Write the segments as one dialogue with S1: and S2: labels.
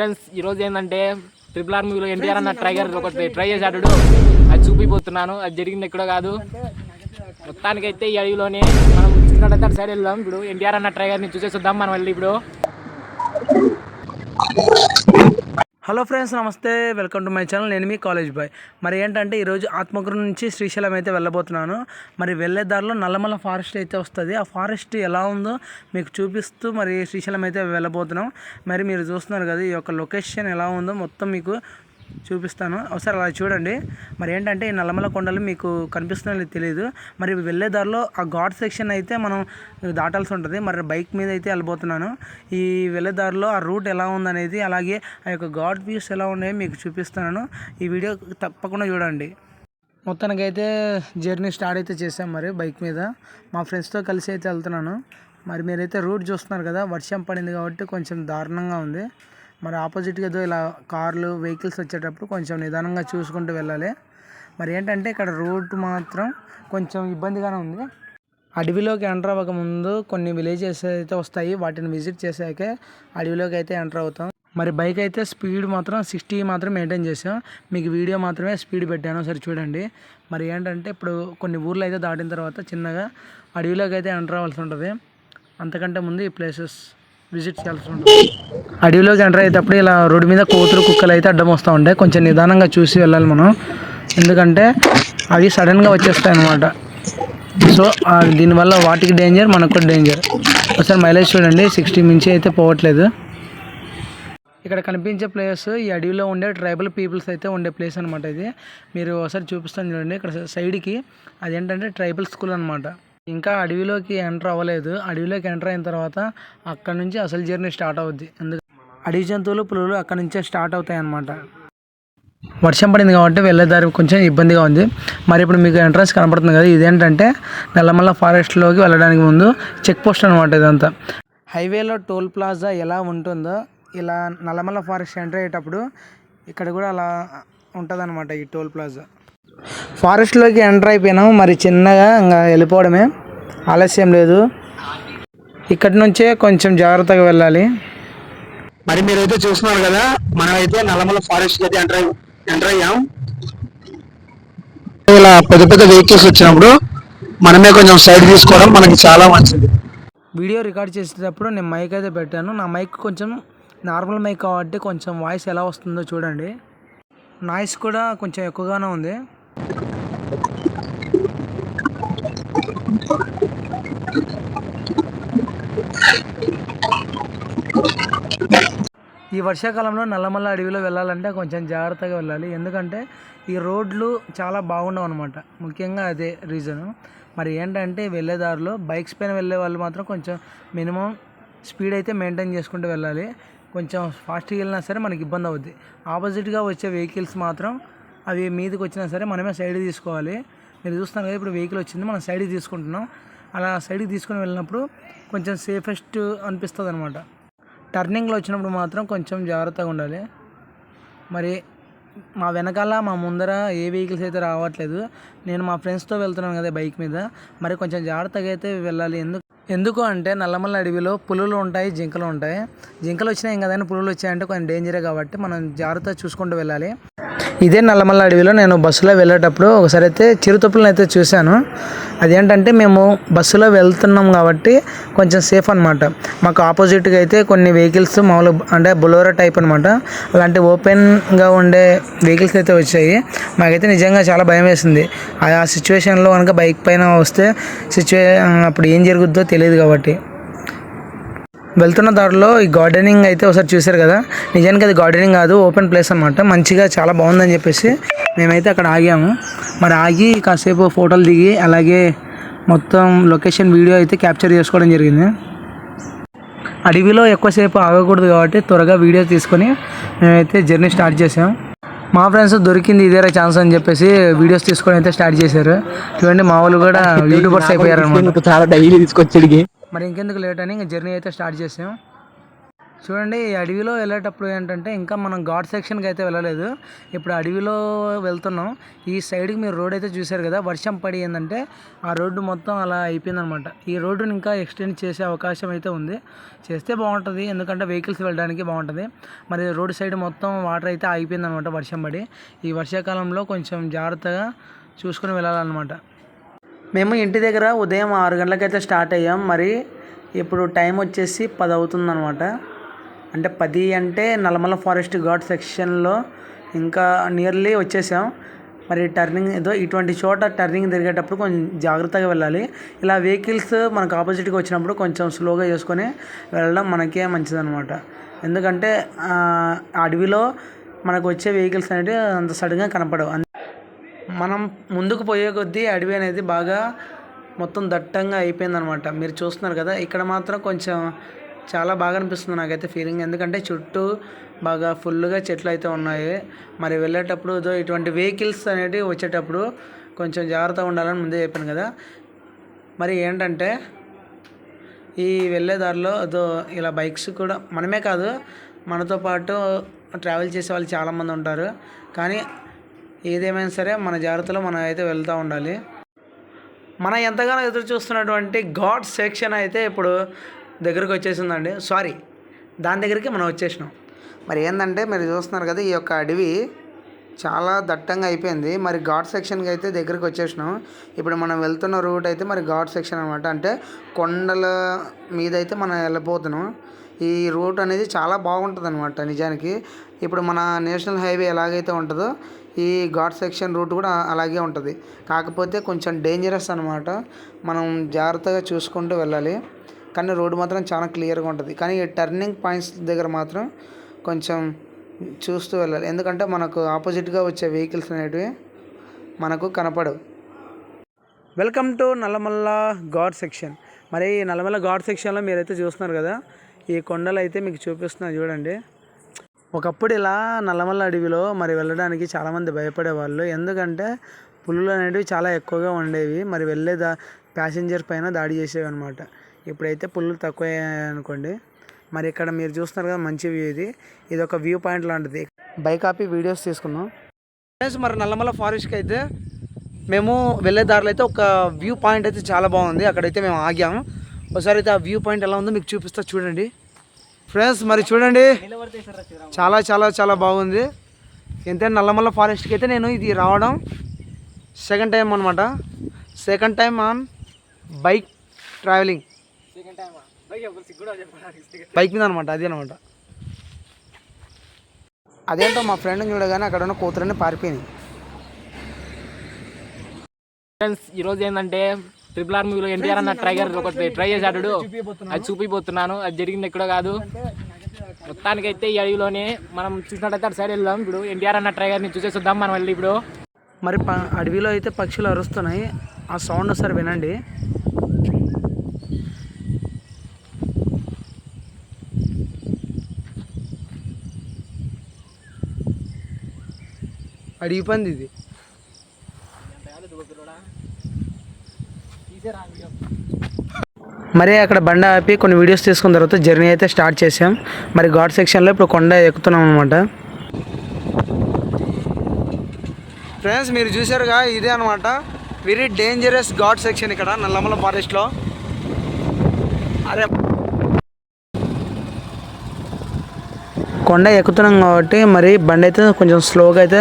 S1: Friends ఈరోజు ఏంటంటే triple R మూవీలో ఎన్టీఆర్ అన్న ట్రైగర్ ఒకటి ట్రై చేశాడు. అది చూపిపోతున్నాను. అది జరిగింది ఎక్కడో కాదు. మొత్తానికైతే ఈ అడవిలోనే మనం చిన్నదంతా సైడ్ వెళ్దాం. ఇప్పుడు ఎన్టీఆర్ అన్న ట్రైగర్ని చూసేద్దాం మనం వెళ్ళి ఇప్పుడు
S2: హలో ఫ్రెండ్స్ నమస్తే. Welcome to my channel. నేను మీ కాలేజ్ బాయ్. మరి ఏంటంటే ఈరోజు ఆత్మకూరు నుంచి శ్రీశైలం అయితే వెళ్ళబోతున్నాను. మరి వెళ్ళే దారిలో నల్లమల ఫారెస్ట్ అయితే వస్తుంది. ఆ ఫారెస్ట్ ఎలా ఉందో మీకు చూపిస్తూ మరి శ్రీశైలం అయితే వెళ్ళబోతున్నాం. మరి మీరు చూస్తున్నారు కదా ఈ యొక్క లొకేషన్ ఎలా ఉందో. మొత్తం మీకు చూపిస్తాను. ఒకసారి అలా చూడండి. మరి ఏంటంటే ఈ నల్లమల కొండలు మీకు కనిపిస్తున్నాయో తెలియదు. మరి వెళ్ళే దారిలో ఆ ఘాట్ సెక్షన్ అయితే మనం దాటాల్సి ఉంటుంది. మరి బైక్ మీద అయితే వెళ్ళిపోతున్నాను ఈ వెళ్ళే దారిలో ఆ రూట్ ఎలా ఉందనేది అలాగే ఆ యొక్క ఘాట్ వ్యూస్ ఎలా ఉన్నాయో మీకు చూపిస్తున్నాను ఈ వీడియో తప్పకుండా చూడండి. మొత్తానికైతే జర్నీ స్టార్ట్ అయితే చేసాం మరి బైక్ మీద. మా ఫ్రెండ్స్తో కలిసి అయితే వెళ్తున్నాను. మరి మీరైతే రూట్ చూస్తున్నారు కదా వర్షం పడింది కాబట్టి కొంచెం దారుణంగా ఉంది. మరి ఆపోజిట్గా ఏదో ఇలా కార్లు వెహికల్స్ వచ్చేటప్పుడు కొంచెం నిదానంగా చూసుకుంటూ వెళ్ళాలి. మరి ఏంటంటే ఇక్కడ రోడ్డు మాత్రం కొంచెం ఇబ్బందిగానే ఉంది. అడవిలోకి ఎంటర్ అవ్వక ముందు కొన్ని విలేజెస్ అయితే వస్తాయి. వాటిని విజిట్ చేశాకే అడవిలోకి అయితే ఎంటర్ అవుతాం. మరి బైక్ అయితే స్పీడ్ మాత్రం సిక్స్టీ మాత్రం మెయింటైన్ చేసాం మీకు వీడియో మాత్రమే స్పీడ్ పెట్టాను. సరే చూడండి. మరి ఏంటంటే ఇప్పుడు కొన్ని ఊర్లు అయితే దాటిన తర్వాత చిన్నగా అడవిలోకి అయితే ఎంటర్ అవ్వాల్సి ఉంటుంది. అంతకంటే ముందు ఈ ప్లేసెస్. విజిట్ చేయాల్సి ఉంటుంది. అడవిలోకి ఎంటర్ అయ్యేటప్పుడు ఇలా రోడ్డు మీద కోతులు కుక్కలు అయితే అడ్డం వస్తూ ఉంటాయి కొంచెం నిదానంగా చూసి వెళ్ళాలి మనం. ఎందుకంటే అవి సడన్గా వచ్చేస్తాయి అన్నమాట. సో దీనివల్ల వాటికి డేంజర్ మనకు కూడా డేంజర్ ఒకసారి మైలేజ్ చూడండి. సిక్స్టీ మించి అయితే పోవట్లేదు. ఇక్కడ కనిపించే ప్లేస్ ఈ అడవిలో ఉండే ట్రైబల్ పీపుల్స్ అయితే ఉండే ప్లేస్ అనమాట ఇది. మీరు ఒకసారి చూపిస్తాను చూడండి. ఇక్కడ సైడ్కి అదేంటంటే ట్రైబల్ స్కూల్ అనమాట ఇంకా అడవిలోకి ఎంటర్ అవ్వలేదు. అడవిలోకి ఎంటర్ అయిన తర్వాత అక్కడ నుంచి అసలు జర్నీ స్టార్ట్ అవుద్ది. ఎందుకు? అడవి జంతువులు పులులు అక్కడ నుంచే స్టార్ట్ అవుతాయి అన్నమాట వర్షం పడింది కాబట్టి వెళ్ళేదారి కొంచెం ఇబ్బందిగా ఉంది. మరి ఇప్పుడు మీకు ఎంట్రన్స్ కనపడుతుంది కదా ఇదేంటంటే నల్లమల్ల ఫారెస్ట్లోకి వెళ్ళడానికి ముందు చెక్ పోస్ట్ అనమాట ఇదంతా. హైవేలో టోల్ ప్లాజా ఎలా ఉంటుందో ఇలా నల్లమల్ల ఫారెస్ట్ ఎంటర్ అయ్యేటప్పుడు ఇక్కడ కూడా అలా ఉంటుందన్నమాట ఈ టోల్ ప్లాజా. ఫారెస్ట్లోకి ఎంటర్ అయిపోయినాం. మరి చిన్నగా ఇంకా వెళ్ళిపోవడమే. ఆలస్యం లేదు. ఇక్కడి నుంచే కొంచెం జాగ్రత్తగా వెళ్ళాలి.
S3: మరి మీరైతే చూస్తున్నారు కదా మనం అయితే నల్లమల ఫారెస్ట్ అయితే ఎంటర్ ఎంటర్ అయ్యాం. ఇలా పెద్ద పెద్ద వెహికల్స్ వచ్చినప్పుడు మనమే కొంచెం సైడ్ తీసుకోవడం మనకి చాలా మంచిది.
S2: వీడియో రికార్డ్ చేసేటప్పుడు నేను మైక్ అయితే పెట్టాను. నా మైక్ కొంచెం నార్మల్ మైక్ కాబట్టి కొంచెం వాయిస్ ఎలా వస్తుందో చూడండి. నాయిస్ కూడా కొంచెం ఎక్కువగానే ఉంది. ఈ వర్షాకాలంలో నల్లమల్ల అడవిలో వెళ్ళాలంటే కొంచెం జాగ్రత్తగా వెళ్ళాలి. ఎందుకంటే ఈ రోడ్లు చాలా బాగుండవు అనమాట ముఖ్యంగా అదే రీజను మరి ఏంటంటే వెళ్ళే దారిలో బైక్స్ పైన వెళ్ళే వాళ్ళు మాత్రం కొంచెం మినిమం స్పీడ్ అయితే మెయింటైన్ చేసుకుంటూ వెళ్ళాలి. కొంచెం ఫాస్ట్గా వెళ్ళినా సరే మనకి ఇబ్బంది అవుద్ది. ఆపోజిట్గా వచ్చే వెహికల్స్ మాత్రం అవి మీదకి వచ్చినా సరే మనమే సైడ్ తీసుకోవాలి. మీరు చూస్తున్నారు కదా ఇప్పుడు వెహికల్ వచ్చింది మనం సైడ్కి తీసుకుంటున్నాం. అలా సైడ్కి తీసుకొని వెళ్ళినప్పుడు కొంచెం సేఫెస్ట్ అనిపిస్తుంది అనమాట టర్నింగ్లో వచ్చినప్పుడు మాత్రం కొంచెం జాగ్రత్తగా ఉండాలి. మరి మా వెనకాల మా ముందర ఏ వెహికల్స్ అయితే రావట్లేదు నేను మా ఫ్రెండ్స్తో వెళ్తున్నాను కదా బైక్ మీద మరి కొంచెం జాగ్రత్తగా అయితే వెళ్ళాలి. ఎందుకు ఎందుకు అంటే నల్లమల్ల అడవిలో పులులు ఉంటాయి జింకలు ఉంటాయి. జింకలు వచ్చినా ఏం కదండి పులులు వచ్చాయంటే కొంచెం డేంజరే కాబట్టి మనం జాగ్రత్తగా చూసుకుంటూ వెళ్ళాలి. ఇదే నల్లమల్ల అడవిలో నేను బస్సులో వెళ్ళేటప్పుడు ఒకసారి అయితే చిరుతపులను అయితే చూశాను. అదేంటంటే మేము బస్సులో వెళ్తున్నాం కాబట్టి కొంచెం సేఫ్ అనమాట మాకు ఆపోజిట్గా అయితే కొన్ని వెహికల్స్ మామూలు అంటే బొలోరో టైప్ అనమాట అలాంటి ఓపెన్గా ఉండే వెహికల్స్ అయితే వచ్చాయి. మాకైతే నిజంగా చాలా భయం వేసింది. ఆ సిచ్యువేషన్లో కనుక బైక్ పైన వస్తే సిచ్యువే అప్పుడు ఏం జరుగుద్దో తెలియదు కాబట్టి. వెళ్తున్న దారిలో ఈ గార్డెనింగ్ అయితే ఒకసారి చూశారు కదా. నిజానికి అది గార్డెనింగ్ కాదు ఓపెన్ ప్లేస్ అనమాట మంచిగా చాలా బాగుందని చెప్పేసి మేమైతే అక్కడ ఆగాము. మరి ఆగి కాసేపు ఫోటోలు దిగి అలాగే మొత్తం లొకేషన్ వీడియో అయితే క్యాప్చర్ చేసుకోవడం జరిగింది. అడవిలో ఎక్కువసేపు ఆగకూడదు కాబట్టి త్వరగా వీడియో తీసుకొని మేమైతే జర్నీ స్టార్ట్ చేసాం మా ఫ్రెండ్స్ దొరికింది ఇదేరా ఛాన్స్ అని చెప్పేసి వీడియోస్ తీసుకొని అయితే స్టార్ట్ చేశారు. చూడండి మా వాళ్ళు కూడా యూట్యూబర్స్ అయిపోయారు అనమాట
S3: చాలా డైలీ తీసుకొచ్చేడికి
S2: మరి ఇంకెందుకు లేట్ అని ఇంకా జర్నీ అయితే స్టార్ట్ చేసాం. చూడండి ఈ అడవిలో వెళ్ళేటప్పుడు ఏంటంటే ఇంకా మనం ఘాట్ సెక్షన్కి అయితే వెళ్ళలేదు. ఇప్పుడు అడవిలో వెళ్తున్నాం. ఈ సైడ్కి మీరు రోడ్ అయితే చూశారు కదా వర్షం పడి ఏంటంటే ఆ రోడ్డు మొత్తం అలా అయిపోయిందనమాట. ఈ రోడ్డుని ఇంకా ఎక్స్టెండ్ చేసే అవకాశం అయితే ఉంది. చేస్తే బాగుంటుంది ఎందుకంటే వెహికల్స్ వెళ్ళడానికి బాగుంటుంది. మరి రోడ్ సైడ్ మొత్తం వాటర్ అయితే ఆగిపోయిందనమాట వర్షం పడి. ఈ వర్షాకాలంలో కొంచెం జాగ్రత్తగా చూసుకుని వెళ్ళాలన్నమాట. మేము ఇంటి దగ్గర ఉదయం ఆరు గంటలకైతే స్టార్ట్ అయ్యాం. మరి ఇప్పుడు టైం వచ్చేసి పది అవుతుందన్నమాట. అంటే పది అంటే నల్లమల ఫారెస్ట్ ఘాట్ సెక్షన్లో ఇంకా నియర్లీ వచ్చేసాం. మరి టర్నింగ్ ఏదో ఇటువంటి చోట టర్నింగ్ తిరిగేటప్పుడు కొంచెం జాగ్రత్తగా వెళ్ళాలి. ఇలా వెహికల్స్ మనకు ఆపోజిట్గా వచ్చినప్పుడు కొంచెం స్లోగా చేసుకొని వెళ్ళడం మనకే మంచిదన్నమాట. ఎందుకంటే అడవిలో మనకు వచ్చే వెహికల్స్ అనేవి అంత సడన్గా కనపడవు. మనం ముందుకు పోయే కొద్దీ అడవి అనేది బాగా మొత్తం దట్టంగా అయిపోయిందనమాట. మీరు చూస్తున్నారు కదా ఇక్కడ మాత్రం కొంచెం చాలా బాగా అనిపిస్తుంది నాకైతే ఫీలింగ్ ఎందుకంటే చుట్టూ బాగా ఫుల్గా చెట్లు అయితే ఉన్నాయి. మరి వెళ్ళేటప్పుడు ఇటువంటి వెహికల్స్ అనేటివి వచ్చేటప్పుడు కొంచెం జాగ్రత్తగా ఉండాలని ముందే చెప్పాను కదా. మరి ఏంటంటే ఈ వెళ్ళే దారిలో అదో ఇలా బైక్స్ కూడా మనమే కాదు మనతో పాటు ట్రావెల్ చేసే వాళ్ళు చాలామంది ఉంటారు. కానీ ఏదేమైనా సరే మన జాగ్రత్తలో మనం అయితే వెళ్తూ ఉండాలి. మనం ఎంతగానో ఎదురు చూస్తున్నటువంటి ఘాట్ సెక్షన్ అయితే ఇప్పుడు దగ్గరకు వచ్చేసిందండి. సారీ దాని దగ్గరికి మనం వచ్చేసినాం. మరి ఏంటంటే మీరు చూస్తున్నారు కదా ఈ యొక్క అడవి చాలా దట్టంగా అయిపోయింది. మరి ఘాట్ సెక్షన్కి అయితే దగ్గరికి వచ్చేసినాం. ఇప్పుడు మనం వెళ్తున్న రూట్ అయితే మరి ఘాట్ సెక్షన్ అనమాట అంటే కొండల మీద అయితే మనం వెళ్ళిపోతున్నాం ఈ రూట్ అనేది చాలా బాగుంటుంది అనమాట నిజానికి. ఇప్పుడు మన నేషనల్ హైవే ఎలాగైతే ఉంటుందో ఈ ఘాట్ సెక్షన్ రూట్ కూడా అలాగే ఉంటుంది. కాకపోతే కొంచెం డేంజరస్ అనమాట మనం జాగ్రత్తగా చూసుకుంటూ వెళ్ళాలి. కానీ రోడ్డు మాత్రం చాలా క్లియర్గా ఉంటుంది. కానీ ఈ టర్నింగ్ పాయింట్స్ దగ్గర మాత్రం కొంచెం చూస్తూ వెళ్ళాలి. ఎందుకంటే మనకు ఆపోజిట్గా వచ్చే వెహికల్స్ అనేటివి మనకు కనపడవు. Welcome to Nallamala ghat section మరి ఈ నల్లమల్ల ఘాట్ సెక్షన్లో మీరైతే చూస్తున్నారు కదా? ఈ కొండలు అయితే మీకు చూపిస్తున్నాను చూడండి. ఒకప్పుడు ఇలా నల్లమల్ల అడవిలో మరి వెళ్ళడానికి చాలామంది భయపడేవాళ్ళు. ఎందుకంటే పులులు అనేవి చాలా ఎక్కువగా ఉండేవి. మరి వెళ్ళే దా ప్యాసింజర్ పైన దాడి చేసేవి అనమాట ఇప్పుడైతే పులులు తక్కువ అనుకోండి మరి ఇక్కడ మీరు చూస్తున్నారు కదా మంచి వ్యూ ఇది. ఇది ఒక వ్యూ పాయింట్ లాంటిది. బైక్ ఆపి వీడియోస్ తీసుకున్నాం ఫ్రెండ్స్ మరి నల్లమల్ల ఫారెస్ట్కి అయితే మేము వెళ్ళే దారిలో అయితే ఒక వ్యూ పాయింట్ అయితే చాలా బాగుంది. అక్కడైతే మేము ఆగాము. ఒకసారి అయితే ఆ వ్యూ పాయింట్ ఎలా ఉందో మీకు చూపిస్తా చూడండి. ఫ్రెండ్స్ మరి చూడండి. చాలా చాలా చాలా బాగుంది. ఎంతైనా నల్లమల్ల ఫారెస్ట్కి అయితే నేను ఇది రావడం సెకండ్ టైం అనమాట second time on bike travelling bike మీద అనమాట అది అనమాట అదేంటో మా ఫ్రెండ్ చూడగానే అక్కడ ఉన్న కూతురని పారిపోయింది
S1: ఫ్రెండ్స్ ఈ రోజు ఏంటంటే ట్రిపుల్ ఆర్ మూవీలో ఎన్టీఆర్ అన్న ట్రైగర్ ఒకటి ట్రై చేశాడు. అది చూపిపోతున్నాను అది జరిగింది ఎక్కడో కాదు. మొత్తానికైతే ఈ అడవిలోనే మనం చూసినట్టయితే అటు సైడ్ వెళ్దాం. ఇప్పుడు ఎన్టీఆర్ అన్న ట్రైగర్ని చూసేసి మనం వెళ్ళి ఇప్పుడు.
S2: మరి ప అడవిలో అయితే పక్షులు అరుస్తున్నాయి. ఆ సౌండ్ ఒకసారి వినండి. అడిగి పంది ఇది. మరి అక్కడ బండ ఆపి కొన్ని వీడియోస్ తీసుకున్న తర్వాత జర్నీ అయితే స్టార్ట్ చేసాం మరి ఘాట్ సెక్షన్లో ఇప్పుడు కొండ ఎక్కుతున్నాం అనమాట ఫ్రెండ్స్ మీరు చూసారుగా ఇదే అనమాట వెరీ డేంజరస్ ఘాట్ సెక్షన్ ఇక్కడ నల్లమల ఫారెస్ట్లో అరే కొండ ఎక్కుతున్నాం కాబట్టి మరి బండి అయితే కొంచెం స్లోగా అయితే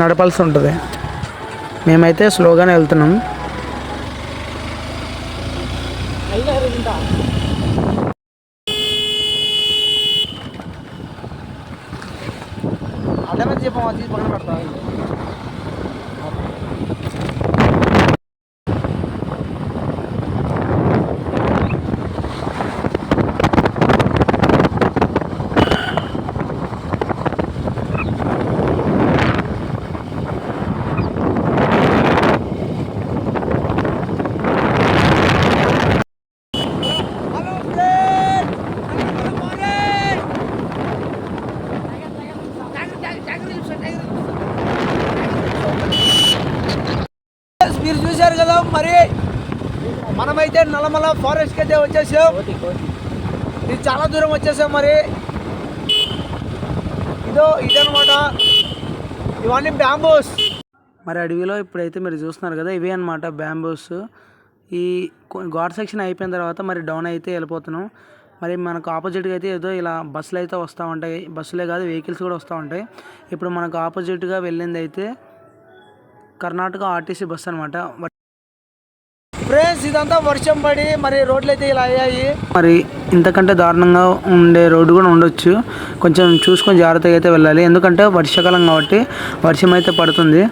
S2: నడపాల్సి ఉంటుంది. మేమైతే స్లోగానే వెళ్తున్నాం. అడ్డమే చెప్పాము అది పక్కన పెడతా మీరు చూశారు కదా మరి? మనమైతే నల్లమల ఫారెస్ట్కి అయితే వచ్చేసాం. ఇది చాలా దూరం వచ్చేసాం మరి.
S4: ఇదో ఇదనమాట ఇవన్నీ బ్యాంబోస్
S2: మరి అడవిలో ఇప్పుడైతే మీరు చూస్తున్నారు కదా ఇవే అనమాట బ్యాంబోస్ ఈ గాడ్ సెక్షన్ అయిపోయిన తర్వాత మరి డౌన్ అయితే వెళ్ళిపోతున్నాం. మరి మనకు ఆపోజిట్గా అయితే ఏదో ఇలా బస్సులు అయితే వస్తూ ఉంటాయి. బస్సులే కాదు వెహికల్స్ కూడా వస్తూ ఉంటాయి. ఇప్పుడు మనకు ఆపోజిట్గా వెళ్ళింది అయితే కర్ణాటక ఆర్టీసీ బస్సు అనమాట
S4: ఫ్రెండ్స్ ఇదంతా వర్షం పడి మరి రోడ్లు అయితే ఇలా అయ్యాయి.
S2: మరి ఇంతకంటే దారుణంగా ఉండే రోడ్డు కూడా ఉండొచ్చు. కొంచెం చూసుకొని జాగ్రత్తగా అయితే వెళ్ళాలి. ఎందుకంటే వర్షాకాలం కాబట్టి వర్షం అయితే పడుతుంది.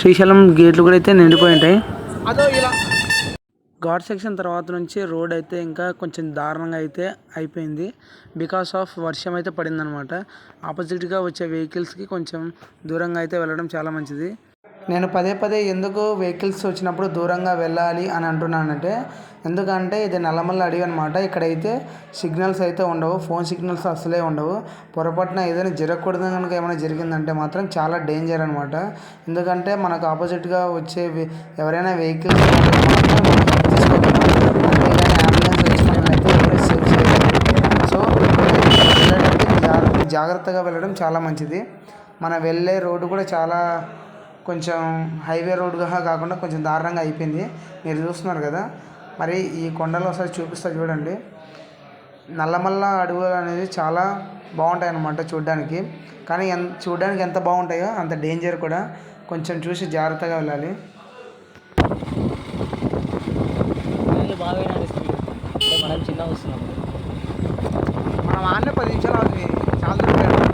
S2: శ్రీశైలం గేట్లు కూడా అయితే నిండిపోయి ఉంటాయి
S4: అదో ఇలా.
S2: ఘాట్ సెక్షన్ తర్వాత నుంచి రోడ్ అయితే ఇంకా కొంచెం దారుణంగా అయితే అయిపోయింది. బికాస్ ఆఫ్ వర్షం అయితే పడిందనమాట ఆపోజిట్గా వచ్చే వెహికల్స్కి కొంచెం దూరంగా అయితే వెళ్ళడం చాలా మంచిది. నేను పదే పదే ఎందుకు వెహికల్స్ వచ్చినప్పుడు దూరంగా వెళ్ళాలి అని అంటున్నానంటే ఎందుకంటే ఇది నల్లమల్ల అడవి అనమాట ఇక్కడైతే సిగ్నల్స్ అయితే ఉండవు ఫోన్ సిగ్నల్స్ అసలే ఉండవు. పొరపాటున ఏదైనా జరగకూడదు కనుక ఏమైనా జరిగిందంటే మాత్రం చాలా డేంజర్ అనమాట ఎందుకంటే మనకు ఆపోజిట్గా వచ్చే ఎవరైనా వెహికల్స్ సో జాగ్రత్తగా వెళ్ళడం చాలా మంచిది. మన వెళ్ళే రోడ్డు కూడా చాలా కొంచెం హైవే రోడ్డుగా కాకుండా కొంచెం దారుణంగా అయిపోయింది. మీరు చూస్తున్నారు కదా. మరి ఈ కొండలు ఒకసారి చూపిస్తా చూడండి. నల్లమల్ల అడవులు అనేది చాలా బాగుంటాయి అన్నమాట చూడడానికి. కానీ ఎన్ చూడడానికి ఎంత బాగుంటాయో అంత డేంజర్ కూడా. కొంచెం చూసి జాగ్రత్తగా వెళ్ళాలి.
S1: బాగా మనం చిన్న వస్తున్నాం.
S4: మనం ఆడనే పది నిమిషాలు అవుతుంది. చాలా దూరం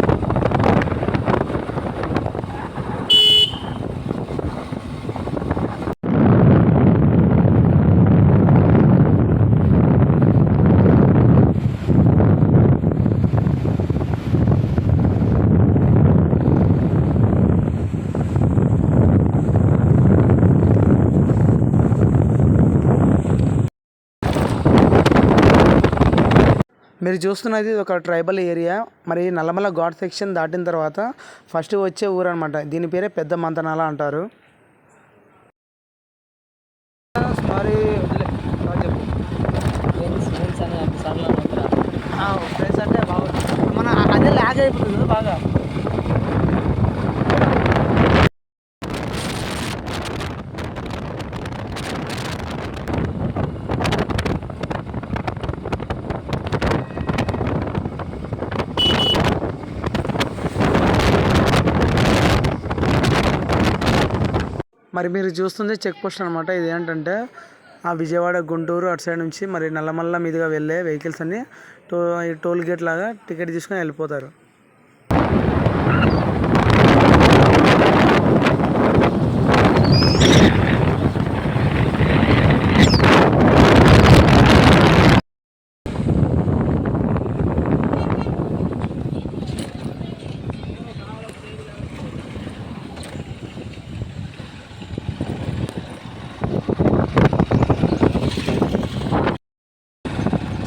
S2: మీరు చూస్తున్నది ఒక ట్రైబల్ ఏరియా. మరి నల్లమల ఘాట్ సెక్షన్ దాటిన తర్వాత ఫస్ట్ వచ్చే ఊరు అనమాట దీని పేరే పెద్ద మంతనాల అంటారు.
S4: మరి.
S1: ఫ్రెండ్స్
S4: అంటే బాగుంటుంది మన అదే లాగ్ అయిపోతుంది బాగా.
S2: మరి మీరు చూస్తుంది చెక్ పోస్ట్ అనమాట ఇది ఏంటంటే ఆ విజయవాడ గుంటూరు అటు సైడ్ నుంచి మరి నల్లమల్ల మీదుగా వెళ్ళే వెహికల్స్ అన్ని టో ఈ టోల్ గేట్ లాగా టికెట్ తీసుకొని వెళ్ళిపోతారు.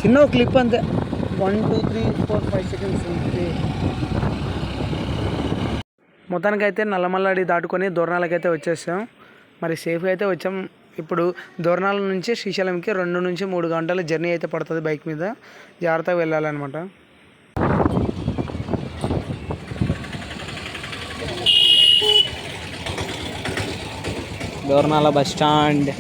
S2: చిన్న క్లిప్ అంతే. One two three four five seconds మొత్తానికైతే నల్లమల్లాడి దాటుకొని దూరణాలకైతే వచ్చేసాం. మరి సేఫ్గా అయితే వచ్చాం. ఇప్పుడు దూరణాల నుంచి శ్రీశైలంకి రెండు నుంచి మూడు గంటల జర్నీ అయితే పడుతుంది బైక్ మీద. జాగ్రత్తగా వెళ్ళాలన్నమాట.
S1: Dornala bus stand.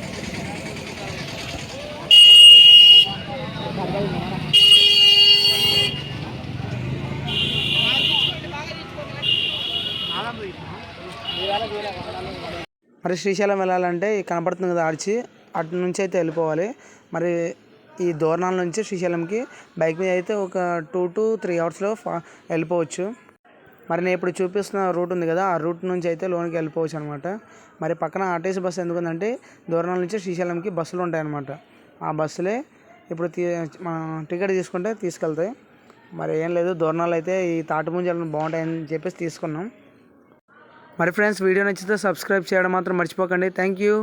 S2: మరి శ్రీశైలం వెళ్ళాలంటే కనపడుతుంది కదా ఆర్చి అటు నుంచి అయితే వెళ్ళిపోవాలి. మరి ఈ దూరణాల నుంచి శ్రీశైలంకి బైక్ మీద అయితే ఒక టూ టు త్రీ అవర్స్లో ఫా వెళ్ళిపోవచ్చు. మరి నేను ఇప్పుడు చూపిస్తున్న రూట్ ఉంది కదా ఆ రూట్ నుంచి అయితే లోనికి వెళ్ళిపోవచ్చు అనమాట మరి పక్కన ఆర్టీసీ బస్సు ఎందుకుందంటే దూరణాల నుంచి శ్రీశైలంకి బస్సులు ఉంటాయన్నమాట ఆ బస్సులే ఇప్పుడు తీ మనం టికెట్ తీసుకుంటే తీసుకెళ్తాయి. మరి ఏం లేదు దూరణాలు అయితే ఈ తాటిపుంజలు బాగుంటాయని చెప్పేసి తీసుకున్నాం. మరి ఫ్రెండ్స్ వీడియో నచ్చితే సబ్స్క్రైబ్ చేయడం మాత్రం మర్చిపోకండి. Thank you.